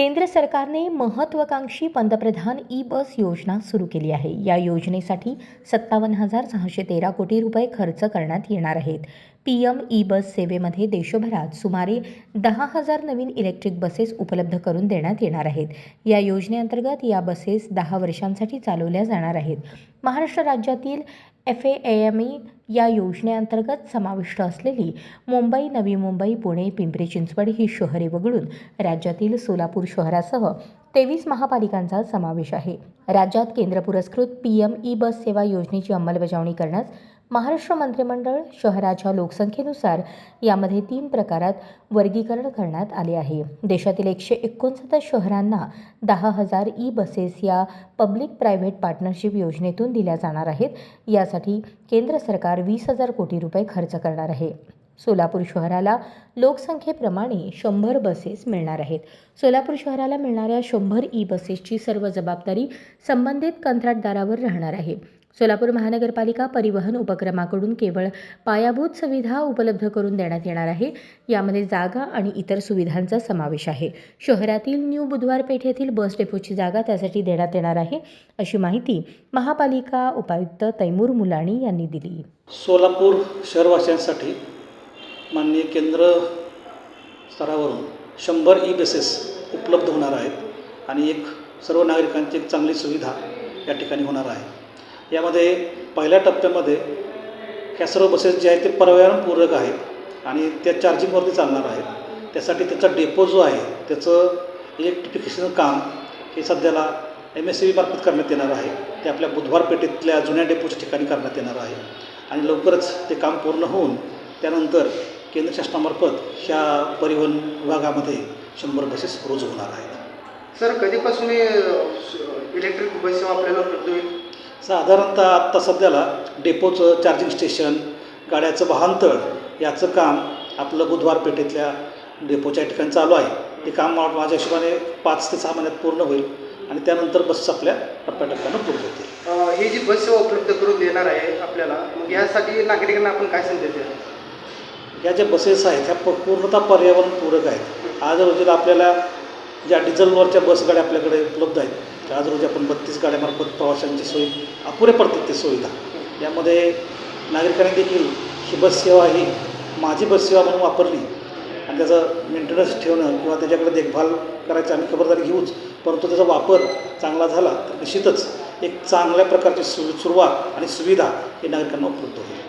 केंद्र सरकारने महत्त्वाकांक्षी पंतप्रधान ई बस योजना सुरू केली आहे. या योजनेसाठी सत्तावन्न हजार सहाशे तेरा कोटी रुपये खर्च करण्यात येणार आहेत. पी एम ई बस सेवेमध्ये देशभरात सुमारे दहा हजार नवीन इलेक्ट्रिक बसेस उपलब्ध करून देण्यात येणार आहेत. या योजनेअंतर्गत या बसेस दहा वर्षांसाठी चालवल्या जाणार आहेत. महाराष्ट्र राज्यातील एफ ए एम ई या योजनेअंतर्गत समाविष्ट असलेली मुंबई नवी मुंबई पुणे पिंपरी चिंचवड ही शहरे वगळून राज्यातील सोलापूर शहरासह तेवीस महापालिकांचा समावेश आहे. राज्यात केंद्र पुरस्कृत पी एम ई बस सेवा योजनेची अंमलबजावणी करण्यास महाराष्ट्र मंत्रिमंडळ शहराच्या लोकसंख्येनुसार यामध्ये तीन प्रकारात वर्गीकरण करण्यात आले आहे. देशातील एकशे एकोणसत्तर शहरांना दहा हजार ई बसेस या पब्लिक प्रायव्हेट पार्टनरशिप योजनेतून दिल्या जाणार आहेत. यासाठी केंद्र सरकार वीस हजार कोटी रुपये खर्च करणार आहे. सोलापूर शहराला लोकसंख्येप्रमाणे शंभर बसेस मिळणार आहेत. सोलापूर शहराला मिळणाऱ्या शंभर ई बसेसची सर्व जबाबदारी संबंधित कंत्राटदारावर राहणार आहे. सोलापूर महानगरपालिका परिवहन उपक्रमाकडून केवळ पायाभूत सुविधा उपलब्ध करून देण्यात येणार आहे. यामध्ये जागा आणि इतर सुविधांचा समावेश आहे. शहरातील न्यू बुधवार पेठ येथील बस डेपोची जागा त्यासाठी देण्यात येणार आहे अशी माहिती महापालिका उपायुक्त तैमूर मुलाणी यांनी दिली. सोलापूर शहरवासियांसाठी माननीय केंद्र स्तरावरून शंभर ई बसेस उपलब्ध होणार आहेत आणि एक सर्व नागरिकांची एक चांगली सुविधा या ठिकाणी होणार आहे. यामध्ये पहिल्या टप्प्यामध्ये ह्या सर्व बसेस जे आहेत ते पर्यावरणपूरक आहेत आणि त्या चार्जिंगवरती चालणार आहेत. त्यासाठी त्याचा डेपो जो आहे त्याचं इलेक्ट्रिफिकेशन काम हे सध्याला एम एस सी बीमार्फत करण्यात येणार आहे. ते आपल्या बुधवार पेठेतल्या जुन्या डेपोच्या ठिकाणी करण्यात येणार आहे. आणि लवकरच ते काम पूर्ण होऊन त्यानंतर केंद्र शासनामार्फत ह्या परिवहन विभागामध्ये शंभर बसेस रोज होणार आहेत. सर कधीपासून इलेक्ट्रिक बस सेवा आपल्याला उपलब्ध होईल? साधारणतः आत्ता सध्याला डेपोचं चार्जिंग स्टेशन गाड्याचं वाहनतळ याचं काम आपलं बुधवार पेठेतल्या डेपोच्या ठिकाणी चालू आहे. ते काम माझ्या हिशोबाने पाच ते सहा महिन्यात पूर्ण होईल आणि त्यानंतर बस आपल्या टप्प्याटप्प्यानं पूर्ण होतील. ही जी बस सेवा उपलब्ध करून देणार आहे आपल्याला मग यासाठी नागरिकांना आपण काय संदेश या ज्या बसेस आहेत ह्या पूर्णतः पर्यावरणपूरक आहेत. आज रोजीला आपल्याला ज्या डिझेलवरच्या बस गाड्या आपल्याकडे उपलब्ध आहेत त्या आज रोजी आपण बत्तीस गाड्यामार्फत प्रवाशांची सोयी अपुरे पडतात ते सुविधा यामध्ये नागरिकांनी देखील ही बस सेवा ही माझी बस सेवा म्हणून वापरली. आणि त्याचं मेंटेनन्स ठेवणं किंवा त्याच्याकडे देखभाल करायची आम्ही खबरदारी घेऊच परंतु त्याचा वापर चांगला झाला तर निश्चितच एक चांगल्या प्रकारची सु सुरुवात आणि सुविधा ही नागरिकांना उपलब्ध होईल.